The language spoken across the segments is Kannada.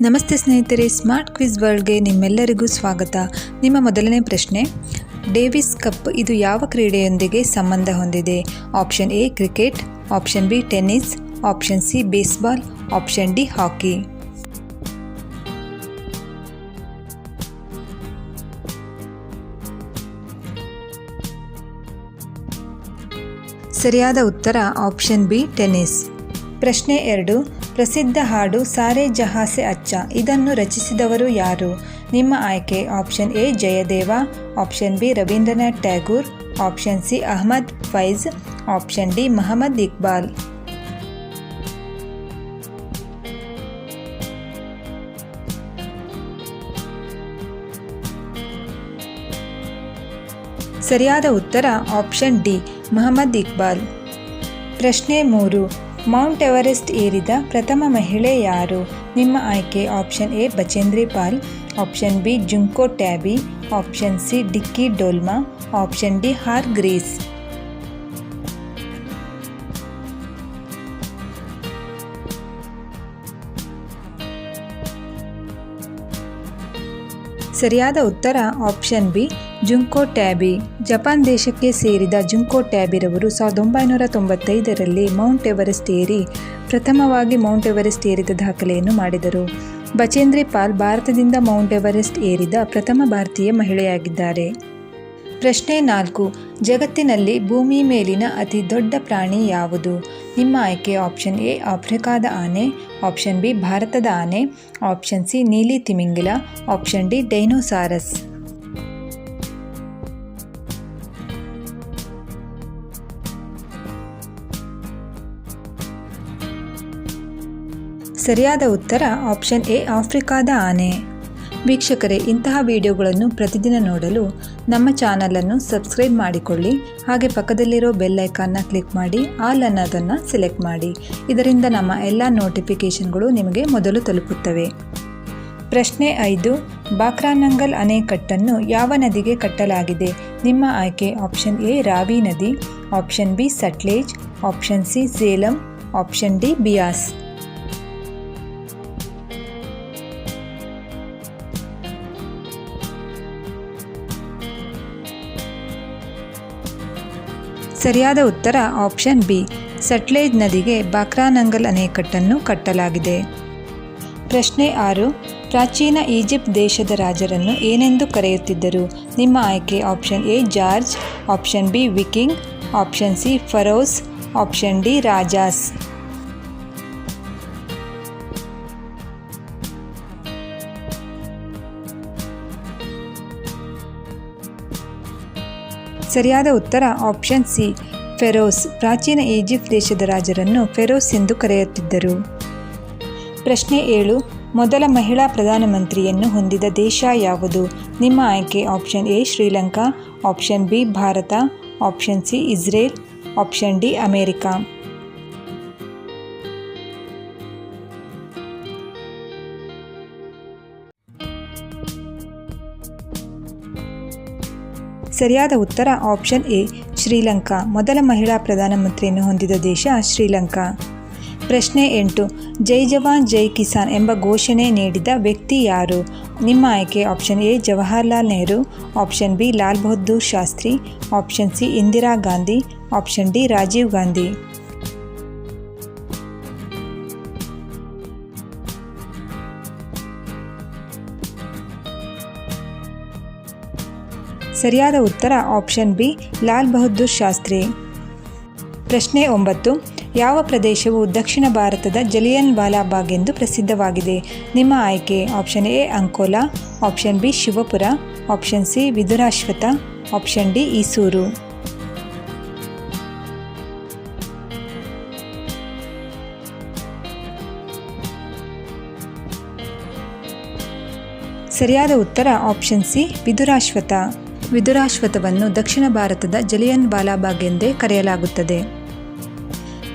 ನಮಸ್ತೆ ಸ್ನೇಹಿತರೆ ಸ್ಮಾರ್ಟ್ ಕ್ವಿಜ್ ವರ್ಲ್ಡ್ಗೆ ನಿಮ್ಮೆಲ್ಲರಿಗೂ ಸ್ವಾಗತ. ನಿಮ್ಮ ಮೊದಲನೇ ಪ್ರಶ್ನೆ, ಡೇವಿಸ್ ಕಪ್ ಇದು ಯಾವ ಕ್ರೀಡೆಯೊಂದಿಗೆ ಸಂಬಂಧ ಹೊಂದಿದೆ? Option A, cricket, option B, tennis, option C, baseball, option D, hockey. ಸರಿಯಾದ ಉತ್ತರ, ಆಪ್ಷನ್ ಬಿ, ಟೆನ್ನಿಸ್. ಪ್ರಶ್ನೆ ಎರಡು ಪ್ರಸಿದ್ಧ ಹಾಡು ಸಾರೆ ಜಹಾಸೆ ಅಚ್ಚ. ಇದನ್ನು ರಚಿಸಿದವರು ಯಾರು? ನಿಮ್ಮ ಆಯ್ಕೆ option A, Jayadeva, option B, Rabindranath Tagore, option C, Ahmad Faiz, option D, Muhammad Iqbal. ಸರಿಯಾದ ಉತ್ತರ ಆಪ್ಷನ್ ಡಿ, ಮಹಮ್ಮದ್ ಇಕ್ಬಾಲ್. ಪ್ರಶ್ನೆ ಮೂರು. ಮೌಂಟ್ ಎವರೆಸ್ಟ್ ಏರಿದ ಪ್ರಥಮ ಮಹಿಳೆ ಯಾರು? ನಿಮ್ಮ ಆಯ್ಕೆ option A, Bachendri Pal, option B, Junko Tabei, option C, Dicky Dolma, option D, ಹಾರ್ ಗ್ರೀಸ್. ಸರಿಯಾದ ಉತ್ತರ option B Junko Tabei, Japan ದೇಶಕ್ಕೆ ಸೇರಿದ ಜುಂಕೋ ಟ್ಯಾಬಿರವರು ಸಾವಿರದ ಒಂಬೈನೂರ ತೊಂಬತ್ತೈದರಲ್ಲಿ ಮೌಂಟ್ ಎವರೆಸ್ಟ್ ಏರಿ ಪ್ರಥಮವಾಗಿ ಮೌಂಟ್ ಎವರೆಸ್ಟ್ ಏರಿದ ದಾಖಲೆಯನ್ನು ಮಾಡಿದರು. ಬಚೇಂದ್ರಿ ಪಾಲ್ ಭಾರತದಿಂದ ಮೌಂಟ್ ಎವರೆಸ್ಟ್ ಏರಿದ ಪ್ರಥಮ ಭಾರತೀಯ ಮಹಿಳೆಯಾಗಿದ್ದಾರೆ. ಪ್ರಶ್ನೆ ನಾಲ್ಕು, ಜಗತ್ತಿನಲ್ಲಿ ಭೂಮಿ ಮೇಲಿನ ಅತಿ ದೊಡ್ಡ ಪ್ರಾಣಿ ಯಾವುದು? ನಿಮ್ಮ ಆಯ್ಕೆ ಆಪ್ಷನ್ ಎ, ಆಫ್ರಿಕಾದ ಆನೆ, ಆಪ್ಷನ್ ಬಿ, ಭಾರತದ ಆನೆ, ಆಪ್ಷನ್ ಸಿ, ನೀಲಿ ತಿಮಿಂಗಿಲ, ಆಪ್ಷನ್ ಡಿ, ಡೈನೋಸಾರಸ್. ಸರಿಯಾದ ಉತ್ತರ ಆಪ್ಷನ್ ಎ, ಆಫ್ರಿಕಾದ ಆನೆ. ವೀಕ್ಷಕರೇ, ಇಂತಹ ವಿಡಿಯೋಗಳನ್ನು ಪ್ರತಿದಿನ ನೋಡಲು ನಮ್ಮ ಚಾನಲನ್ನು ಸಬ್ಸ್ಕ್ರೈಬ್ ಮಾಡಿಕೊಳ್ಳಿ. ಹಾಗೆ ಪಕ್ಕದಲ್ಲಿರೋ ಬೆಲ್ ಐಕಾನ್ನ ಕ್ಲಿಕ್ ಮಾಡಿ, ಆಲ್ ಅನ್ನೋದನ್ನು ಸೆಲೆಕ್ಟ್ ಮಾಡಿ. ಇದರಿಂದ ನಮ್ಮ ಎಲ್ಲ ನೋಟಿಫಿಕೇಷನ್ಗಳು ನಿಮಗೆ ಮೊದಲು ತಲುಪುತ್ತವೆ. ಪ್ರಶ್ನೆ ಐದು, ಬಾಕ್ರಾನಂಗಲ್ ಅಣೆಕಟ್ಟನ್ನು ಯಾವ ನದಿಗೆ ಕಟ್ಟಲಾಗಿದೆ? ನಿಮ್ಮ ಆಯ್ಕೆ ಆಪ್ಷನ್ ಎ ರಾವಿ ನದಿ, option B, Sutlej, option C, Salem, option D, Beas. ಸರಿಯಾದ ಉತ್ತರ ಆಪ್ಷನ್ ಬಿ. ಸಟ್ಲೇಜ್ ನದಿಗೆ ಬಾಕ್ರಾನಂಗಲ್ ಅಣೆಕಟ್ಟನ್ನು ಕಟ್ಟಲಾಗಿದೆ. ಪ್ರಶ್ನೆ ಆರು. ಪ್ರಾಚೀನ ಈಜಿಪ್ಟ್ ದೇಶದ ರಾಜರನ್ನು ಏನೆಂದು ಕರೆಯುತ್ತಿದ್ದರು? ನಿಮ್ಮ ಆಯ್ಕೆ option A, George, option B, Viking, option C, Pharaohs, option D, Rajas. ಸರಿಯಾದ ಉತ್ತರ ಆಪ್ಷನ್ ಸಿ. ಫೆರೋಸ್ ಪ್ರಾಚೀನ ಈಜಿಪ್ಟ್ ದೇಶದ ರಾಜರನ್ನು ಫೆರೋಸ್ ಎಂದು ಕರೆಯುತ್ತಿದ್ದರು. ಪ್ರಶ್ನೆ ಏಳು. ಮೊದಲ ಮಹಿಳಾ ಪ್ರಧಾನಮಂತ್ರಿಯನ್ನು ಹೊಂದಿದ ದೇಶ ಯಾವುದು? ನಿಮ್ಮ ಆಯ್ಕೆ option A Sri Lanka, option B Bharat, option C Israel, option D America. ಸರಿಯಾದ ಉತ್ತರ ಆಪ್ಷನ್ ಎ, ಶ್ರೀಲಂಕಾ. ಮೊದಲ ಮಹಿಳಾ ಪ್ರಧಾನಮಂತ್ರಿಯನ್ನು ಹೊಂದಿದ ದೇಶ ಶ್ರೀಲಂಕಾ. ಪ್ರಶ್ನೆ ಎಂಟು, ಜೈ ಜವಾನ್, ಜೈ ಕಿಸಾನ್ ಎಂಬ ಘೋಷಣೆ ನೀಡಿದ ವ್ಯಕ್ತಿ ಯಾರು? ನಿಮ್ಮ ಆಯ್ಕೆ option A, Jawaharlal Nehru, option B, Lal Bahadur Shastri, option C, Indira Gandhi, option D, Rajiv Gandhi. ಸರಿಯಾದ ಉತ್ತರ ಆಪ್ಷನ್ ಬಿ, ಲಾಲ್ ಬಹದ್ದೂರ್ ಶಾಸ್ತ್ರಿ. ಪ್ರಶ್ನೆ ಒಂಬತ್ತು, ಯಾವ ಪ್ರದೇಶವು ದಕ್ಷಿಣ ಭಾರತದ ಜಲಿಯನ್ ವಾಲಾಬಾಗ್ ಎಂದು ಪ್ರಸಿದ್ಧವಾಗಿದೆ? ನಿಮ್ಮ ಆಯ್ಕೆ, option A, Ankola, option B, Shivapura, option C, Vidurashwatha, option D, Isuru. ಸರಿಯಾದ ಉತ್ತರ, ಆಪ್ಷನ್ ಸಿ, ವಿದುರಾಶ್ವತ. ವಿದುರಾಶ್ವತವನ್ನು ದಕ್ಷಿಣ ಭಾರತದ ಜಲಿಯನ್ ಬಾಲಾಬಾಗ್ ಎಂದೇ ಕರೆಯಲಾಗುತ್ತದೆ.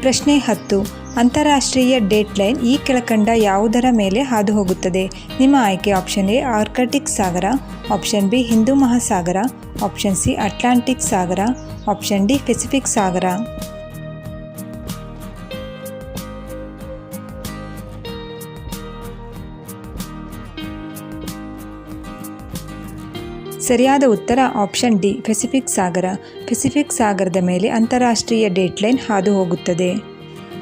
ಪ್ರಶ್ನೆ ಹತ್ತು, ಅಂತಾರಾಷ್ಟ್ರೀಯ ಡೇಟ್ಲೈನ್ ಈ ಕೆಳಕಂಡ ಯಾವುದರ ಮೇಲೆ ಹಾದು ಹೋಗುತ್ತದೆ ನಿಮ್ಮ ಆಯ್ಕೆ ಆಪ್ಷನ್ ಎ, ಆರ್ಕಟಿಕ್ ಸಾಗರ, ಆಪ್ಷನ್ ಬಿ, ಹಿಂದೂ ಮಹಾಸಾಗರ, ಆಪ್ಷನ್ ಸಿ, ಅಟ್ಲಾಂಟಿಕ್ ಸಾಗರ, ಆಪ್ಷನ್ ಡಿ, ಪೆಸಿಫಿಕ್ ಸಾಗರ. ಸರಿಯಾದ ಉತ್ತರ ಆಪ್ಷನ್ ಡಿ ಪೆಸಿಫಿಕ್ ಸಾಗರ. ಪೆಸಿಫಿಕ್ ಸಾಗರದ ಮೇಲೆ ಅಂತಾರಾಷ್ಟ್ರೀಯ ಡೇಟ್ಲೈನ್ ಹಾದು ಹೋಗುತ್ತದೆ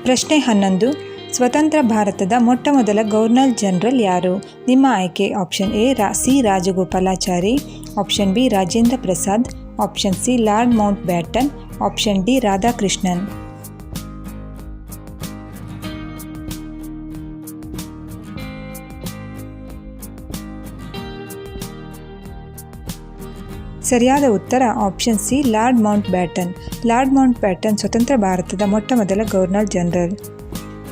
ಪ್ರಶ್ನೆ ಹನ್ನೊಂದು, ಸ್ವತಂತ್ರ ಭಾರತದ ಮೊಟ್ಟಮೊದಲ ಗವರ್ನರ್ ಜನರಲ್ ಯಾರು? ನಿಮ್ಮ ಆಯ್ಕೆ option A, Ra, C, Rajagopalachari, option B, Rajendra Prasad, option C, Lord Mountbatten option D, Radhakrishnan. ಸರಿಯಾದ ಉತ್ತರ option C Lord Mountbatten Lord Mountbatten ಸ್ವತಂತ್ರ ಭಾರತದ ಮೊಟ್ಟ ಮೊದಲ ಗವರ್ನರ್ ಜನರಲ್.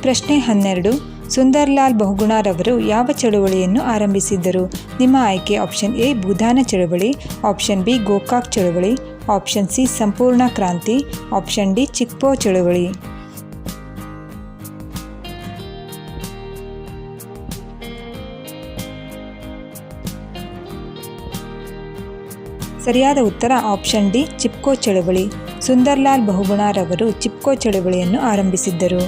ಪ್ರಶ್ನೆ ಹನ್ನೆರಡು, ಸುಂದರ್ಲಾಲ್ ಬಹುಗುಣರವರು ಯಾವ ಚಳುವಳಿಯನ್ನು ಆರಂಭಿಸಿದ್ದರು? ನಿಮ್ಮ ಆಯ್ಕೆ ಆಪ್ಷನ್ ಎ ಭೂದಾನ ಚಳುವಳಿ ಆಪ್ಷನ್ ಬಿ ಗೋಕಾಕ್ ಚಳುವಳಿ ಆಪ್ಷನ್ ಸಿ ಸಂಪೂರ್ಣ ಕ್ರಾಂತಿ ಆಪ್ಷನ್ ಡಿ ಚಿಕ್ಪೋ ಚಳುವಳಿ. ಸರಿಯಾದ ಉತ್ತರ ಆಪ್ಷನ್ ಡಿ, ಚಿಪ್ಕೋ ಚಳುವಳಿ. ಸುಂದರ್ಲಾಲ್ ಬಹುಗುಣರವರು ಚಿಪ್ಕೋ ಚಳುವಳಿಯನ್ನು ಆರಂಭಿಸಿದ್ದರು.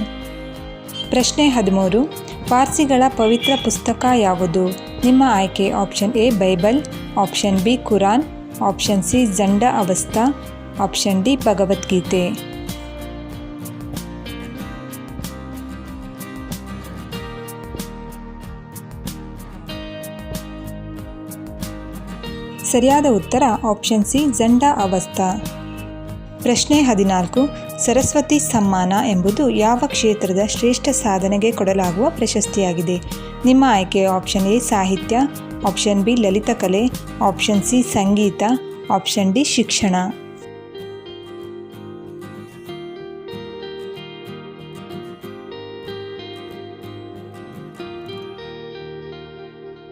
ಪ್ರಶ್ನೆ ಹದಿಮೂರು, ಪಾರ್ಸಿಗಳ ಪವಿತ್ರ ಪುಸ್ತಕ ಯಾವುದು? ನಿಮ್ಮ ಆಯ್ಕೆ option A, Bible, option B, Quran, option C, Zend Avesta, option D, Bhagavad Gita. ಸರಿಯಾದ ಉತ್ತರ ಆಪ್ಷನ್ ಸಿ ಜಂಡ ಅವಸ್ಥಾ ಪ್ರಶ್ನೆ ಹದಿನಾಲ್ಕು, ಸರಸ್ವತಿ ಸಮ್ಮಾನ ಎಂಬುದು ಯಾವ ಕ್ಷೇತ್ರದ ಶ್ರೇಷ್ಠ ಸಾಧನೆಗೆ ಕೊಡಲಾಗುವ ಪ್ರಶಸ್ತಿಯಾಗಿದೆ? ನಿಮ್ಮ ಆಯ್ಕೆ ಆಪ್ಷನ್ ಎ ಸಾಹಿತ್ಯ ಆಪ್ಷನ್ ಬಿ ಲಲಿತಕಲೆ ಆಪ್ಷನ್ ಸಿ ಸಂಗೀತ ಆಪ್ಷನ್ ಡಿ ಶಿಕ್ಷಣ.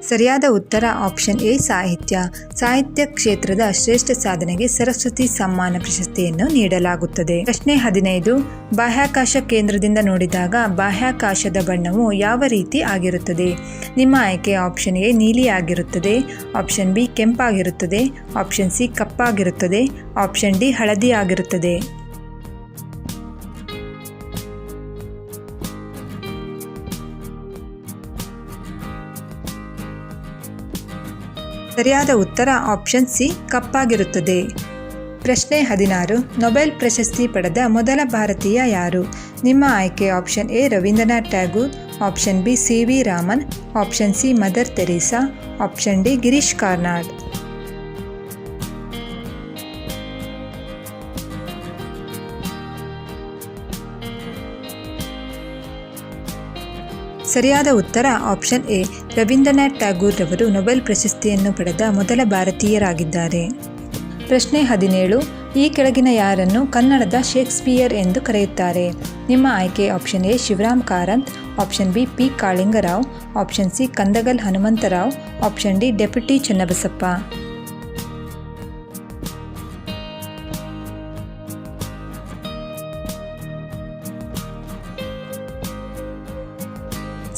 ಸರಿಯಾದ ಉತ್ತರ ಆಪ್ಷನ್ ಎ, ಸಾಹಿತ್ಯ. ಸಾಹಿತ್ಯ ಕ್ಷೇತ್ರದ ಶ್ರೇಷ್ಠ ಸಾಧನೆಗೆ ಸರಸ್ವತಿ ಸಮ್ಮಾನ ಪ್ರಶಸ್ತಿಯನ್ನು ನೀಡಲಾಗುತ್ತದೆ. ಪ್ರಶ್ನೆ ಹದಿನೈದು. ಬಾಹ್ಯಾಕಾಶ ಕೇಂದ್ರದಿಂದ ನೋಡಿದಾಗ ಬಾಹ್ಯಾಕಾಶದ ಬಣ್ಣವು ಯಾವ ರೀತಿ ಆಗಿರುತ್ತದೆ? ನಿಮ್ಮ ಆಯ್ಕೆ ಆಪ್ಷನ್ ಎ, ನೀಲಿ ಆಗಿರುತ್ತದೆ. ಆಪ್ಷನ್ ಬಿ, ಕೆಂಪಾಗಿರುತ್ತದೆ. ಆಪ್ಷನ್ ಸಿ, ಕಪ್ಪಾಗಿರುತ್ತದೆ. ಆಪ್ಷನ್ ಡಿ, ಹಳದಿ ಆಗಿರುತ್ತದೆ. ಸರಿಯಾದ ಉತ್ತರ ಆಪ್ಷನ್ ಸಿ ಕಪ್ಪಾಗಿರುತ್ತದೆ. ಪ್ರಶ್ನೆ ಹದಿನಾರು. ನೊಬೆಲ್ ಪ್ರಶಸ್ತಿ ಪಡೆದ ಮೊದಲ ಭಾರತೀಯ ಯಾರು? ನಿಮ್ಮ ಆಯ್ಕೆ option A Rabindranath Tagore option B C V Raman option C Mother Teresa option D Girish Karnad. ಸರಿಯಾದ ಉತ್ತರ ಆಪ್ಷನ್ ಎ. ರವೀಂದ್ರನಾಥ್ ಟ್ಯಾಗೂರ್ ರವರು ನೊಬೆಲ್ ಪ್ರಶಸ್ತಿಯನ್ನು ಪಡೆದ ಮೊದಲ ಭಾರತೀಯರಾಗಿದ್ದಾರೆ. ಪ್ರಶ್ನೆ ಹದಿನೇಳು. ಈ ಕೆಳಗಿನ ಯಾರನ್ನು ಕನ್ನಡದ ಶೇಕ್ಸ್ಪಿಯರ್ ಎಂದು ಕರೆಯುತ್ತಾರೆ? ನಿಮ್ಮ ಆಯ್ಕೆ option A. Shivaram Karanth, option B. P. Kalingarao, option C. Kandagal Hanumantharao, option D. Deputy Channabasappa.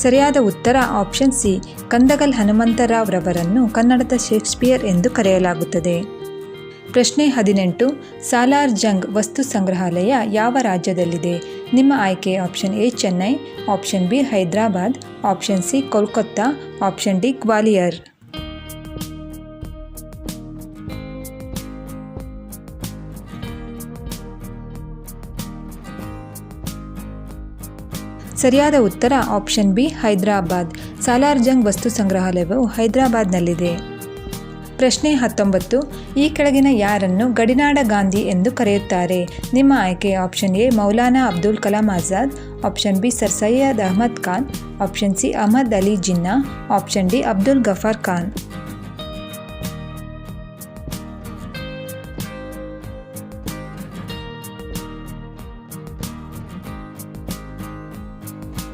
ಸರಿಯಾದ ಉತ್ತರ ಆಪ್ಷನ್ ಸಿ, ಕಂದಗಲ್ ಹನುಮಂತರಾವ್ ರವರನ್ನು ಕನ್ನಡದ ಶೇಕ್ಸ್ಪಿಯರ್ ಎಂದು ಕರೆಯಲಾಗುತ್ತದೆ. ಪ್ರಶ್ನೆ ಹದಿನೆಂಟು, ಸಾಲಾರ್ ಜಂಗ್ ವಸ್ತು ಸಂಗ್ರಹಾಲಯ ಯಾವ ರಾಜ್ಯದಲ್ಲಿದೆ? ನಿಮ್ಮ ಆಯ್ಕೆ option A, Chennai, option B, Hyderabad, option C, Kolkata, option D, Gwalior. ಸರಿಯಾದ ಉತ್ತರ ಆಪ್ಷನ್ ಬಿ, ಹೈದರಾಬಾದ್. ಸಾಲಾರ್ ಜಂಗ್ ವಸ್ತು ಸಂಗ್ರಹಾಲಯವು ಹೈದರಾಬಾದ್ನಲ್ಲಿದೆ. ಪ್ರಶ್ನೆ ಹತ್ತೊಂಬತ್ತು, ಈ ಕೆಳಗಿನ ಯಾರನ್ನು ಗಡಿನಾಡ ಗಾಂಧಿ ಎಂದು ಕರೆಯುತ್ತಾರೆ? ನಿಮ್ಮ ಆಯ್ಕೆ option A, Maulana Abdul Kalam Azad. Option B, sir Syed Ahmad Khan. Option C, Ahmad Ali Jinnah. Option D, Abdul Ghaffar Khan.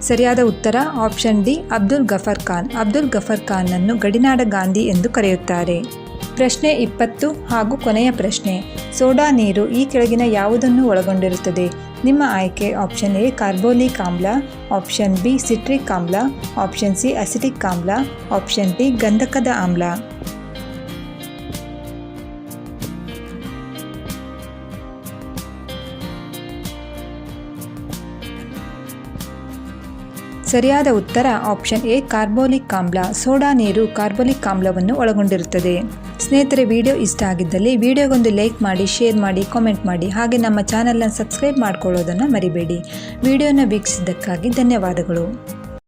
ಸರಿಯಾದ ಉತ್ತರ ಆಪ್ಷನ್ ಡಿ ಅಬ್ದುಲ್ ಗಫರ್ ಖಾನ್. ಅಬ್ದುಲ್ ಗಫರ್ ಖಾನ್ನನ್ನು ಗಡಿನಾಡ ಗಾಂಧಿ ಎಂದು ಕರೆಯುತ್ತಾರೆ. ಪ್ರಶ್ನೆ ಇಪ್ಪತ್ತು ಹಾಗೂ ಕೊನೆಯ ಪ್ರಶ್ನೆ. ಸೋಡಾ ನೀರು ಈ ಕೆಳಗಿನ ಯಾವುದನ್ನು ಒಳಗೊಂಡಿರುತ್ತದೆ? ನಿಮ್ಮ ಆಯ್ಕೆ ಆಪ್ಷನ್ ಎ ಕಾರ್ಬೋಲಿಕ್ ಆಮ್ಲ ಆಪ್ಷನ್ ಬಿ ಸಿಟ್ರಿಕ್ ಆಮ್ಲ ಆಪ್ಷನ್ ಸಿ ಅಸಿಟಿಕ್ ಆಮ್ಲ ಆಪ್ಷನ್ ಡಿ ಗಂಧಕದ ಆಮ್ಲ. ಸರಿಯಾದ ಉತ್ತರ ಆಪ್ಷನ್ ಎ, ಕಾರ್ಬೋಲಿಕ್ ಆಮ್ಲ. ಸೋಡಾ ನೀರು ಕಾರ್ಬೋಲಿಕ್ ಆಮ್ಲವನ್ನು ಒಳಗೊಂಡಿರುತ್ತದೆ. ಸ್ನೇಹಿತರೆ, ವಿಡಿಯೋ ಇಷ್ಟ ಆಗಿದ್ದಲ್ಲಿ ವಿಡಿಯೋಗೊಂದು ಲೈಕ್ ಮಾಡಿ, ಶೇರ್ ಮಾಡಿ, ಕಾಮೆಂಟ್ ಮಾಡಿ. ಹಾಗೆ ನಮ್ಮ ಚಾನಲ್ನ ಸಬ್ಸ್ಕ್ರೈಬ್ ಮಾಡ್ಕೊಳ್ಳೋದನ್ನು ಮರಿಬೇಡಿ. ವಿಡಿಯೋನ ವೀಕ್ಷಿಸಿದ್ದಕ್ಕಾಗಿ ಧನ್ಯವಾದಗಳು.